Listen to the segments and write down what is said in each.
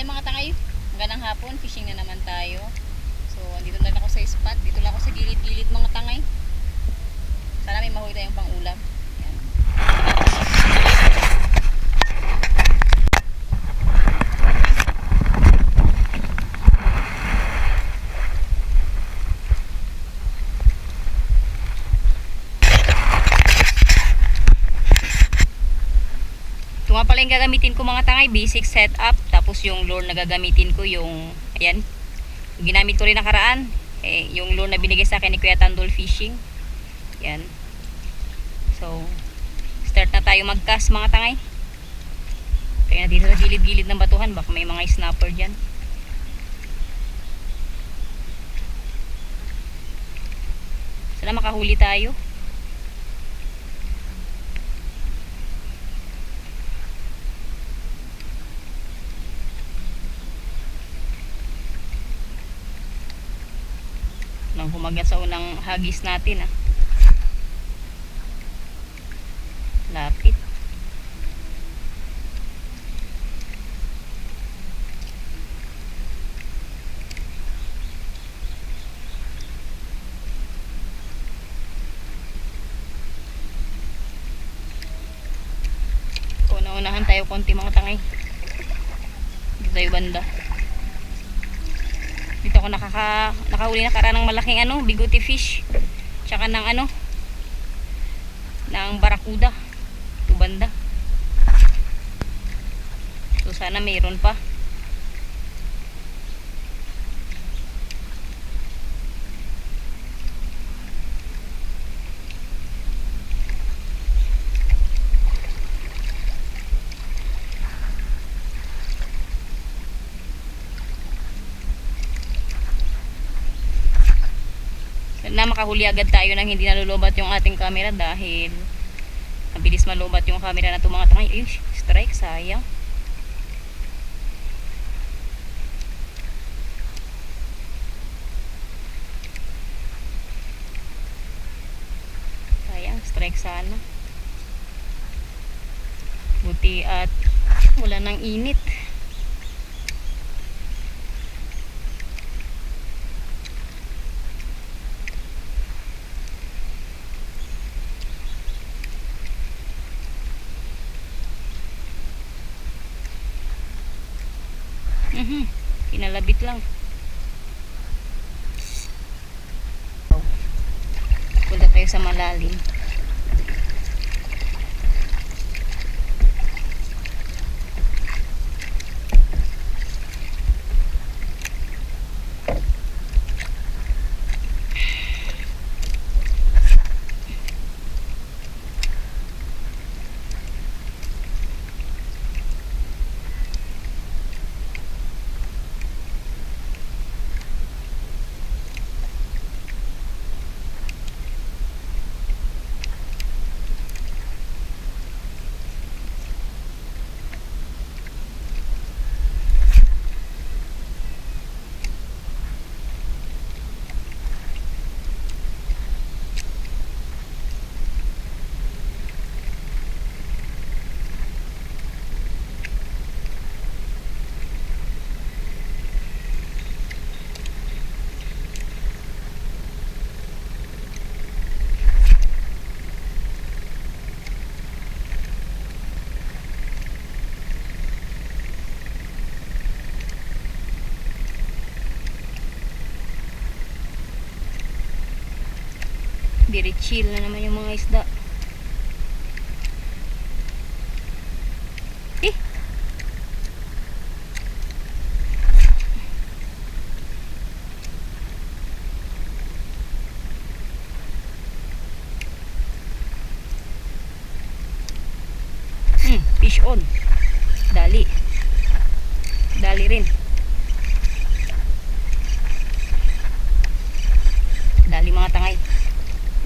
Ayan mga tangay, magandang hapon, fishing na naman tayo. So, andito na lang ako sa spot. Dito lang ako sa gilid-gilid mga tangay. Sana may mahuli tayong pang ulam. Ayan. Ito nga pala yung gagamitin ko mga tangay, basic setup. Tapos yung lure na gagamitin ko, yung, ayan, ginamit ko rin nakaraan. Eh, yung lure na binigay sa akin ni Kuya Tandol Fishing. Yan. So, start na tayo mag-cast mga tangay. Kaya dito sa gilid-gilid ng batuhan, baka may mga snapper dyan. Sana makahuli tayo. Nang humagat sa unang hagis natin ah. Lapit. Una-unahan tayo konti mga tangay. Dito tayo banda dito ako nakaka nakahuli na kara ng malaking ano bigote fish. Tsaka ng ano ng barakuda ito banda. So sana mayroon pa na makahuli agad tayo nang hindi nalulobat yung ating camera dahil mabilis malubat yung camera na mga tangay. Ayun, strike, sayang. Sayang, strike sana. Buti at wala nang init. Very chill na naman yung mga isda. Eh! Hmm, fish on. Dali. Dali rin. Dali mga tangay.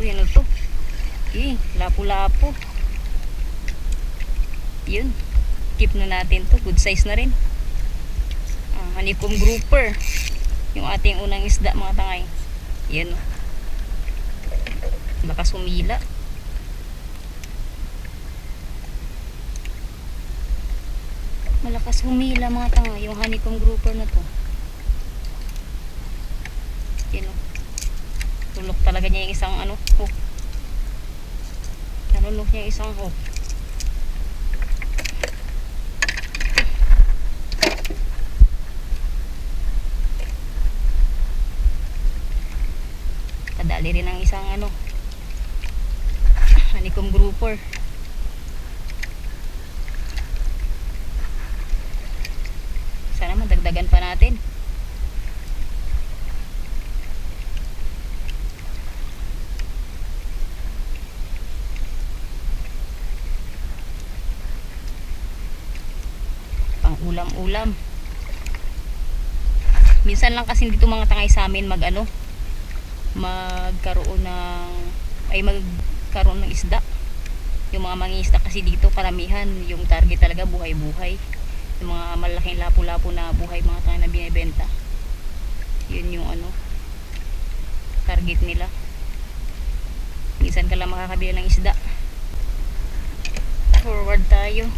Uy, ano to? Eh, lapu-lapu. Yun. Keep na natin to. Good size na rin. Ah, honeycomb grouper. Yung ating unang isda mga tangay. Oh. Baka sumila. Malakas humila mga tanga yung honeycomb grouper na to. Yan o. Tulok talaga niya yung isang ano, hook. Nanunok niya isang hook. Kadali rin ang isang ano, honeycomb grouper. Sana madagdagan pa natin. Pang ulam-ulam. Minsan lang kasi dito mga tangay sa amin mag ano, magkaroon ng ay magkaroon ng isda. Yung mga mangingisda kasi dito karamihan yung target talaga buhay-buhay. Yung mga malaking lapu-lapu na buhay mga tanga na binibenta. Yun yung ano target nila. Minsan ka lang makakabili ng isda. Forward tayo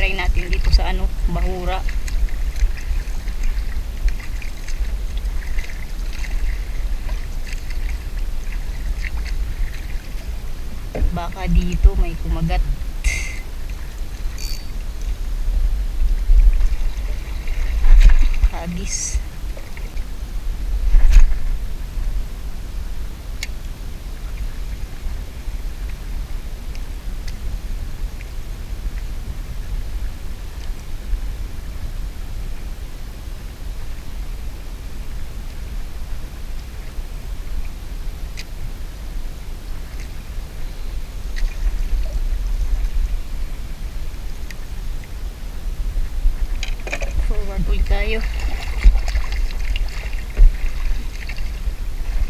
try natin dito sa ano bahura baka dito may kumagat. Hagis. forward ulit tayo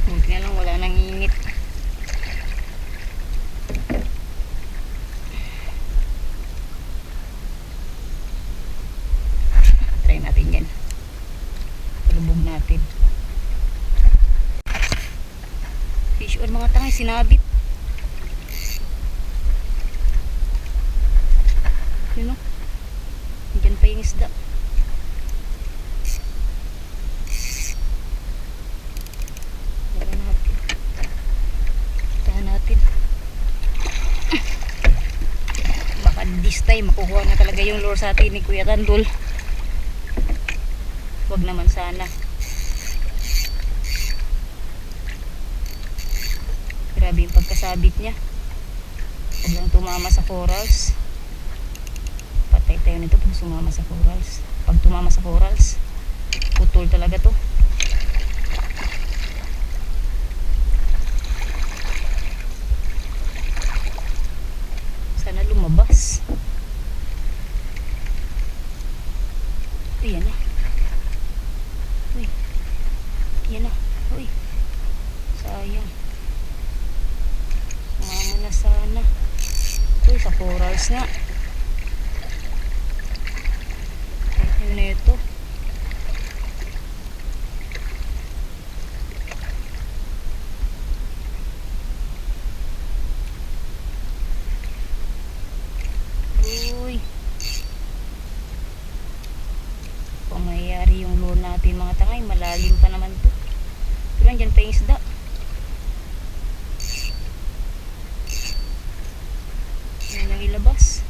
buti na lang wala nang ingit try natin yan palubog natin fish on mga tangay sinabit yun o Diyan pa yung isda. Natin. Baka this time makukuha na talaga yung lure sa atin ni Kuya Tandul. Wag naman sana. Grabe yung pagkasabit niya. Huwag lang tumama sa corals. Patay tayo nito pag sumama sa corals. Pag tumama sa corals putol talaga to sana lumabas uy yan na uy yan na uy sayang sumama na sana uy sa corals nga Yun na ito. Uy. Kung mayayari yung lure natin mga tangay, malalim pa naman to. Pero andyan pa yung isda. Yan ang ilabas.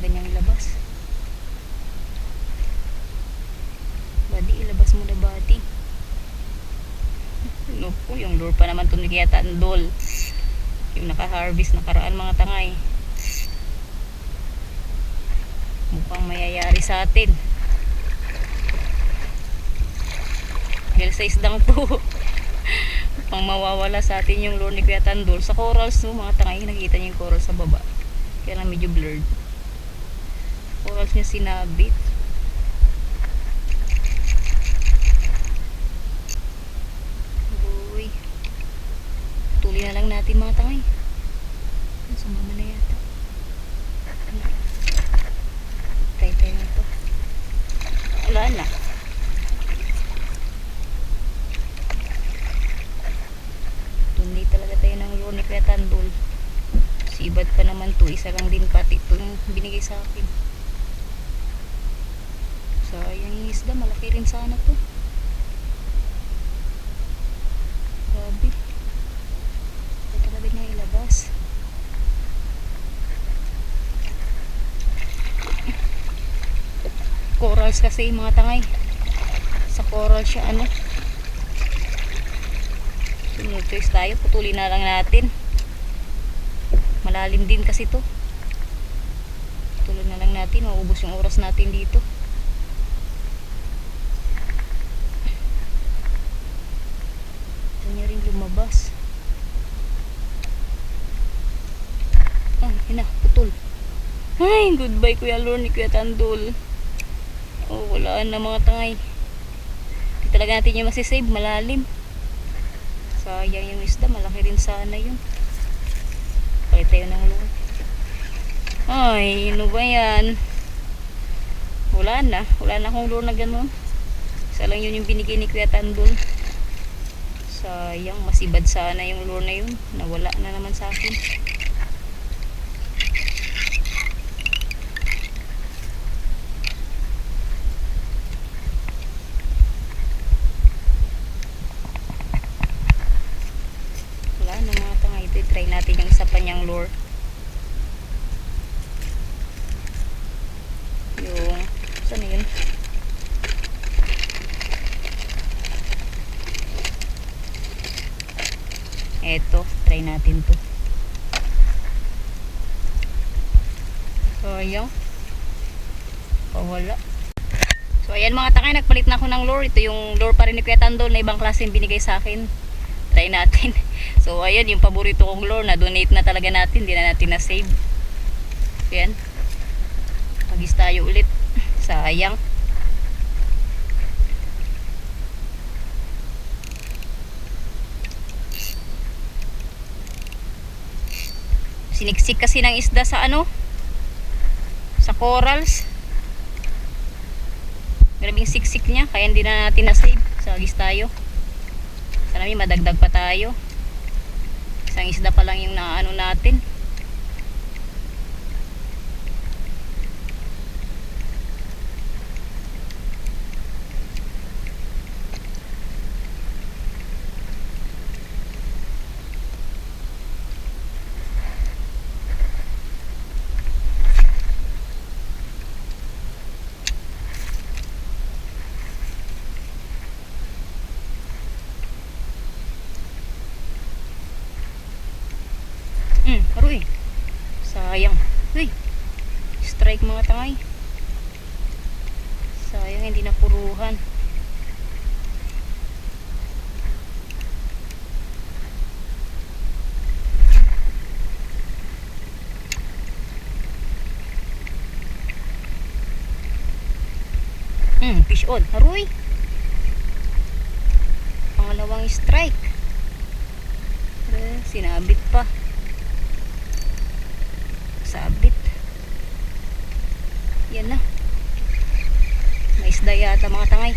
talaga niyang ilabas. Badi, ilabas mo na badi. Ano po, lure pa naman ito ni Kaya Tandol. Yung naka-harvest nakaraan mga tangay. Mukhang mayayari sa atin. Dahil sa isdang to. Mukhang mawawala sa atin yung lure ni Kuya Tandol. Sa corals no, mga tangay, nakita niyo yung coral sa baba. Kaya lang medyo blurred corals niya sinabit Pati mga tangay. Sumama na yata. Try tayo na ito. Wala na. Tundi talaga tayo ng luon ni Si Ibad pa naman to. Isa lang din pati ito yung binigay sa akin. Sayang so, yung isda. Malaki rin sana to. Corals kasi mga tangay. Sa coral siya ano. So, no choice tayo. Putulin na lang natin. Malalim din kasi to. Putulin na lang natin. Maubos yung oras natin dito. Ito niya rin lumabas. Ah, yun na. Putol. Ay, goodbye Kuya Lorne, Kuya Tandol. Oh, wala na mga tangay. Hindi talaga natin yung masisave, malalim. Sayang yung isda, malaki rin sana yun. Pakita yun ng lure. Ay, ano ba yan? Wala na. Wala na akong lure na ganun. Isa lang yun yung binigay ni Kuya Tandol. Sayang, masibad sana yung lure na yun. Nawala na naman sa akin. Wala na mga tanga ito. Try natin yung isa pa niyang lure. Yung, saan yun? Eto, try natin to. Sayang. Pawala. So, ayan mga tangay, nagpalit na ako ng lure. Ito yung lure pa rin ni Kuya Tandol na ibang klase yung binigay sa akin. Try natin. So, ayan, yung paborito kong lure, na-donate na talaga natin. Hindi na natin na-save. Ayan. Magis tayo ulit. Sayang. Siniksik kasi ng isda sa ano? Sa corals. Grabing siksik niya, kaya hindi na natin na-save. So, agis tayo. Sana may madagdag pa tayo. Isang isda pa lang yung naano natin. Hmm, aroy. Sayang. Uy. Strike mga tangay. Sayang hindi napuruhan. On. Aroy. Pangalawang strike. Eh, sinabit pa. Sabit. Yan na. May yata mga tangay.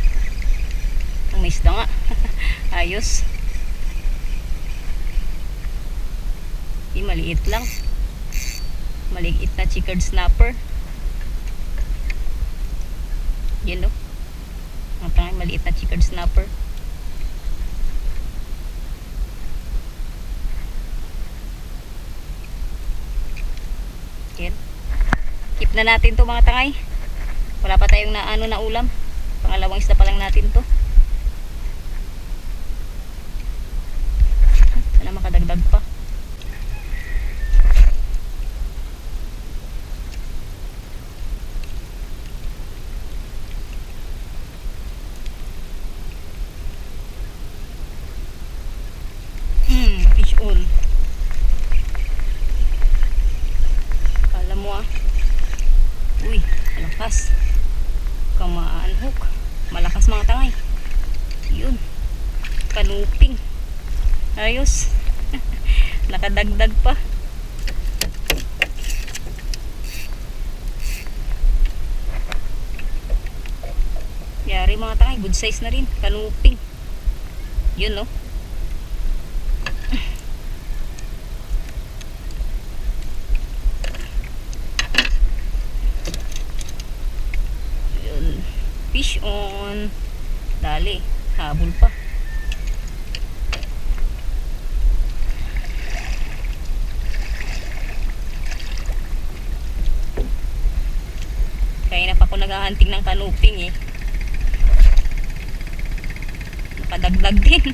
Ang may isda nga. Ayos. Di maliit lang. Maliit na chickered snapper. Tangay maliit na chickered snapper Yan. Keep na natin to mga tangay. Wala pa tayong naano na ulam. Pangalawang isda pa lang natin Ay, good size na rin. Kaluping. Yun, no? Yun. Fish on. Dali. Habol pa. Kaya na pa ng kanuping eh. Nakadagdag din.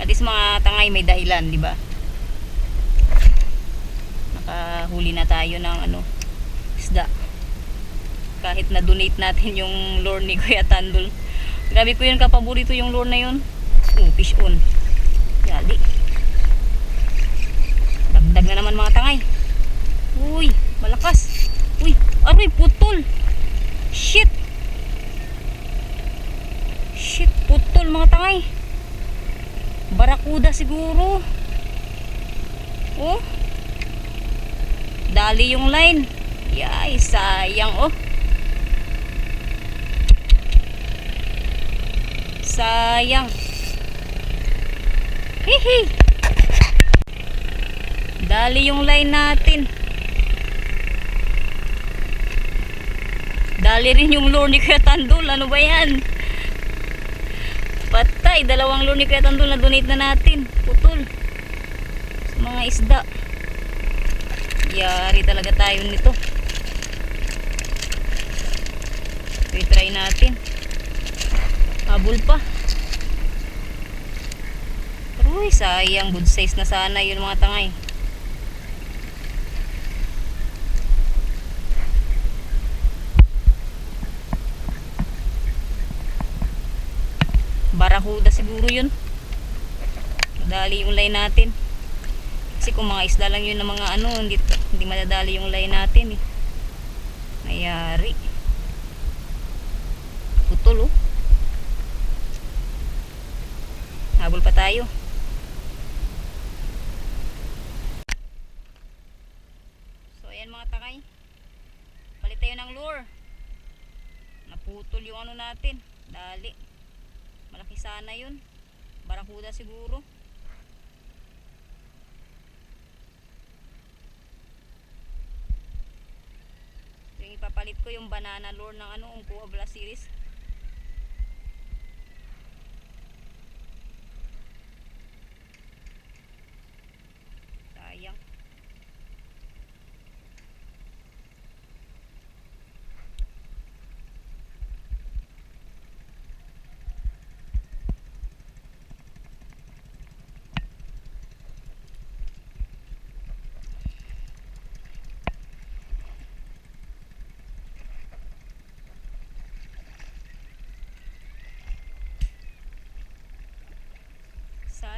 At least mga tangay may dahilan, di ba? Nakahuli na tayo ng ano, isda. Kahit na donate natin yung lure ni Kuya Tandol. Grabe ko yun, kapaborito yung lure na yun. Oh, on. Yali. Dagdag na naman mga tangay. Uy, malakas. Uy, aroy, putol. Shit. Shit, putol mga tangay. Barakuda siguro. Oh. Dali yung line. Yay, sayang oh. Sayang. Hihi. Dali yung line natin. Dali rin yung lure ni Kuya Tandul. Ano ba yan? Patay, dalawang lure ni Kuya Tandul na donate na natin. Putol. Sa mga isda. Yari talaga tayo nito. I-try natin. Habol pa. Uy, sayang. Good size na sana yun mga tangay. Barakuda siguro yun. Madali yung line natin. Kasi kung mga isda lang yun ng mga ano, hindi, hindi madadali yung line natin eh. Mayari. Putol oh. Habol pa tayo. So ayan mga takay. Palit tayo ng lure. Naputol yung ano natin. Dali. Malaki sana yun. Barakuda siguro. So, yung ipapalit ko yung banana lure ng ano, Ungkuha Blast Series. Sayang.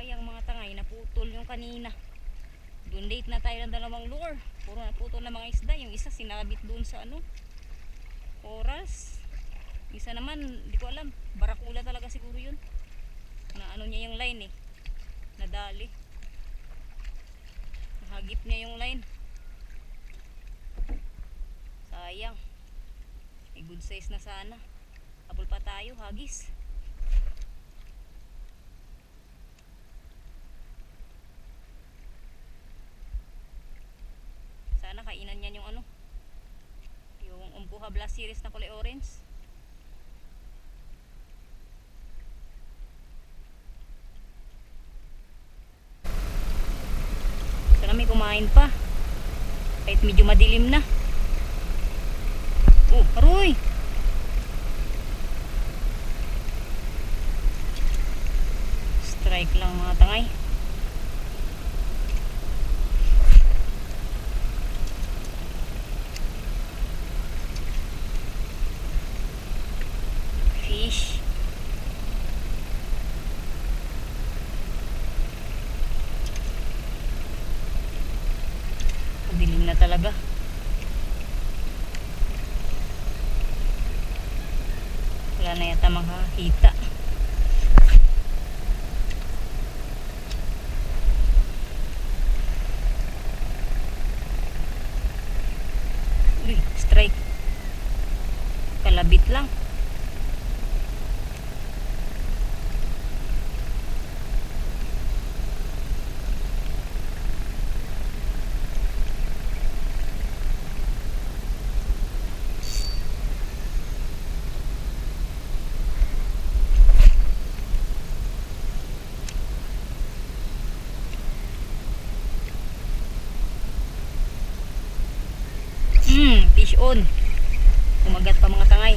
Sayang mga tangay, naputol yung kanina. Donate na tayo ng dalawang lure. Puro naputol na mga isda. Yung isa sinabit doon sa ano, corals. Isa naman, di ko alam. Barakula talaga siguro yun. Na ano niya yung line eh. Nadali. Nahagip niya yung line. Sayang. Eh, good size na sana. Habol pa tayo, hagis. Sana kainan niyan yung ano. Yung Umpuha Blast Series na kulay orange. Sana may kumain pa. Kahit medyo madilim na. Oh, aroy! Strike lang mga tangay. Fish. Madilim na talaga. Wala na yata makakita. Uy, strike. Kalabit lang. Hmm, fish on. Umagat pa mga tangay.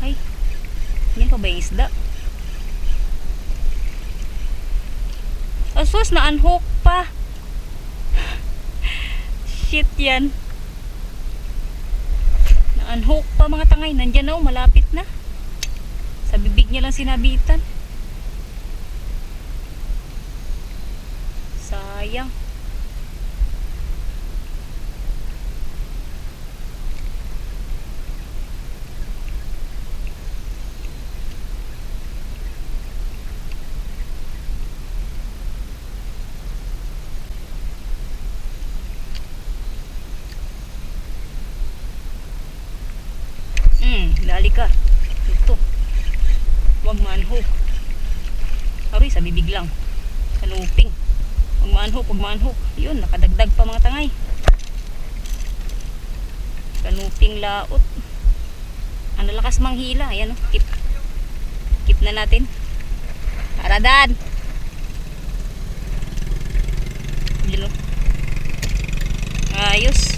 Ay, yan pa ba yung isda? Asus, na-unhook pa. Shit yan. Na-unhook pa mga tangay. Nandyan na oh, malapit na. Sa bibig niya lang sinabitan. Sayang. Hmm, dali ka. Ito. Huwag manhook. Aroy, sa bibig lang. Kanuping. Huwag manhook, huwag manhook. Yun, nakadagdag pa mga tangay. Kanuping laot. Ang lalakas manghila. Ayan o, keep. Keep na natin. Aradan! Yun o. Ayos.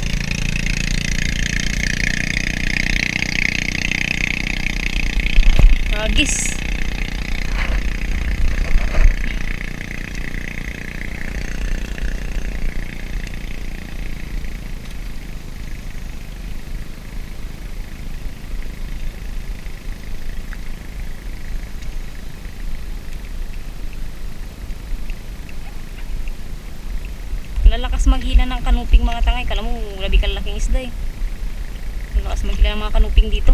Ragis. Lalakas maghila ng tangay. Kala mo, labi kalaking isda eh. Lalakas maghila ng mga kanuping dito.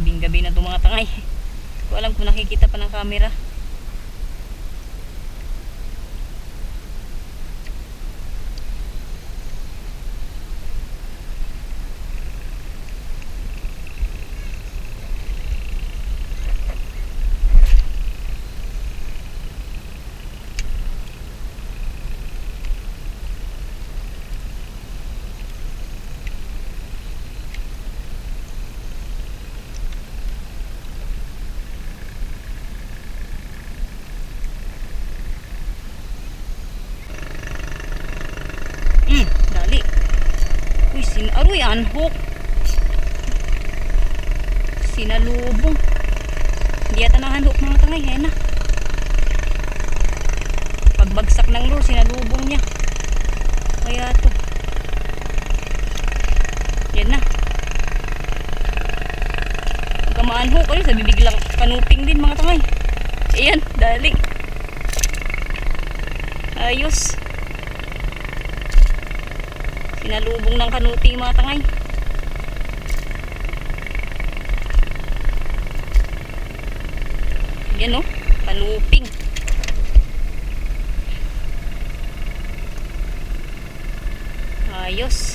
Gabing gabi na itong mga tangay. Ko alam kung nakikita pa ng camera. Hmm, dali. Uy, sin aroy unhook. Sinalubong. Hindi yata na-unhook mga tangay, hen na. Pagbagsak ng lure, sinalubong niya. Kaya to. Yan na. Huwag ka ma-unhook. Ay, sa bibig lang. Kanuping din mga tangay. Ayan, dali. Ayos. Sinalubong ng kanuti yung mga tangay. Yan o, kanuping. Ayos.